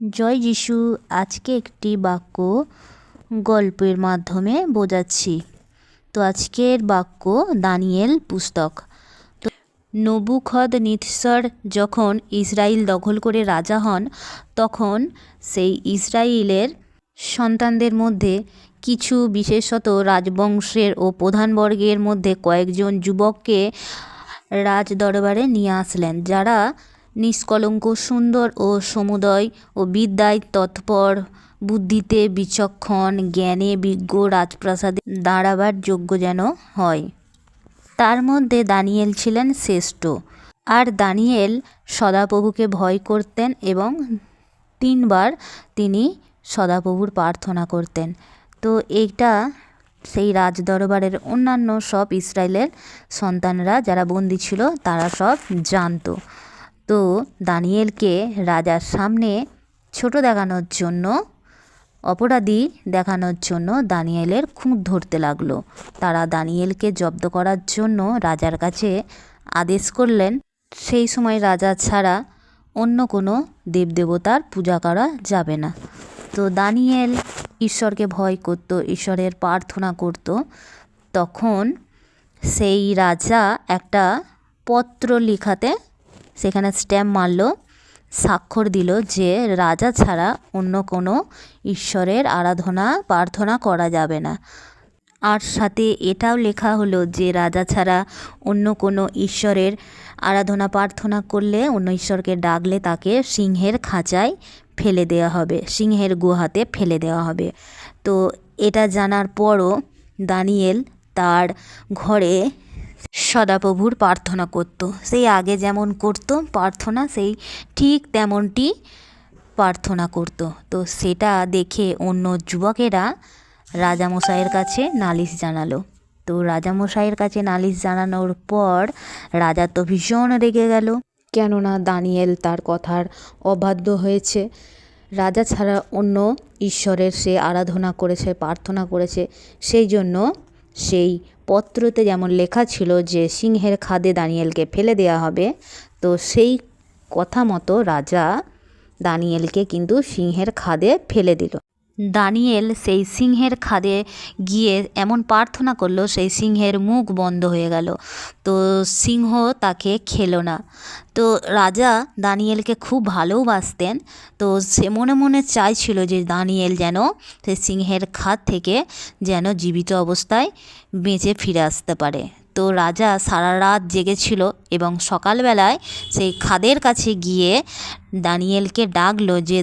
জয় যিশু, আজকে একটি বাক্য গল্পের মাধ্যমে বোঝাচ্ছি। তো আজকের বাক্য দানিয়েল পুস্তক। তো নবুখদ নিৎসর যখন ইসরায়েল দখল করে রাজা হন, তখন সেই ইসরায়েলের সন্তানদের মধ্যে কিছু বিশেষত রাজবংশের ও প্রধানবর্গের মধ্যে কয়েকজন যুবককে রাজ দরবারে নিয়ে আসলেন, যারা নিষ্কলঙ্ক, সুন্দর ও সমুদয় ও বিদ্যায় তৎপর। বুদ্ধিতে বিচক্ষণ, জ্ঞানে বিজ্ঞ রাজপ্রাসাদে দাঁড়াবার যোগ্য যেন হয়। তার মধ্যে দানিয়েল ছিলেন শ্রেষ্ঠ। আর দানিয়েল সদাপ্রভুকে ভয় করতেন এবং তিনবার তিনি সদাপ্রভুর প্রার্থনা করতেন। তো এইটা সেই রাজদরবারের অন্যান্য সব ইসরায়েলের সন্তানরা, যারা বন্দি ছিল, তারা সব জানতো। তো দানিয়েলকে রাজার সামনে ছোট দেখানোর জন্য, অপরাধী দেখানোর জন্য দানিয়েলের খুঁত ধরতে লাগল। তারা দানিয়েলকে জব্দ করার জন্য রাজার কাছে আদেশ করলেন, সেই সময় রাজা ছাড়া অন্য কোনো দেবদেবতার পূজা করা যাবে না। তো দানিয়েল ঈশ্বরকে ভয় করত, ঈশ্বরের প্রার্থনা করত। তখন সেই রাজা একটা পত্র লেখাতে সেখানে স্ট্যাম্প মারল, স্বাক্ষর দিল যে রাজা ছাড়া অন্য কোনো ঈশ্বরের আরাধনা, প্রার্থনা করা যাবে না। আর সাথে এটাও লেখা হলো যে রাজা ছাড়া অন্য কোনো ঈশ্বরের আরাধনা, প্রার্থনা করলে অন্য ঈশ্বরকে ডাকলে তাকে সিংহের খাঁচায় ফেলে দেওয়া হবে, সিংহের গুহাতে ফেলে দেওয়া হবে। তো এটা জানার পরও দানিয়েল তার ঘরে সদাপ্রভুর প্রার্থনা করত। সেই আগে যেমন করতো প্রার্থনা, সেই ঠিক তেমনটি প্রার্থনা করত। তো সেটা দেখে অন্য যুবকেরা রাজামশাইয়ের কাছে নালিশ জানালো। তো রাজামশাইয়ের কাছে নালিশ জানানোর পর রাজা তো ভীষণ রেগে গেল। কেননা দানিয়েল তার কথার অবাধ্য হয়েছে। রাজা ছাড়া অন্য ঈশ্বরের সে আরাধনা করেছে, প্রার্থনা করেছে, সেই জন্য সেই পত্রতে যেমন লেখা ছিল যে সিংহের খাদে দানিয়েলকে ফেলে দেয়া হবে, তো সেই কথা মতো রাজা দানিয়েলকে কিন্তু সিংহের খাদে ফেলে দিল। দানিয়েল সেই সিংহের খাদে গিয়ে এমন প্রার্থনা করল, সেই সিংহের মুখ বন্ধ হয়ে গেল। তো সিংহ তাকে খেলো না। তো রাজা দানিয়েলকে খুব ভালোবাসতেন তো সে মনে মনে চাইছিল যে দানিয়েল যেন সেই সিংহের খাদ থেকে যেন জীবিত অবস্থায় বেঁচে ফিরে আসতে পারে। তো রাজা সারা রাত জেগেছিল এবং সকালবেলায় সেই খাদের কাছে গিয়ে দানিয়েলকে ডাকলো যে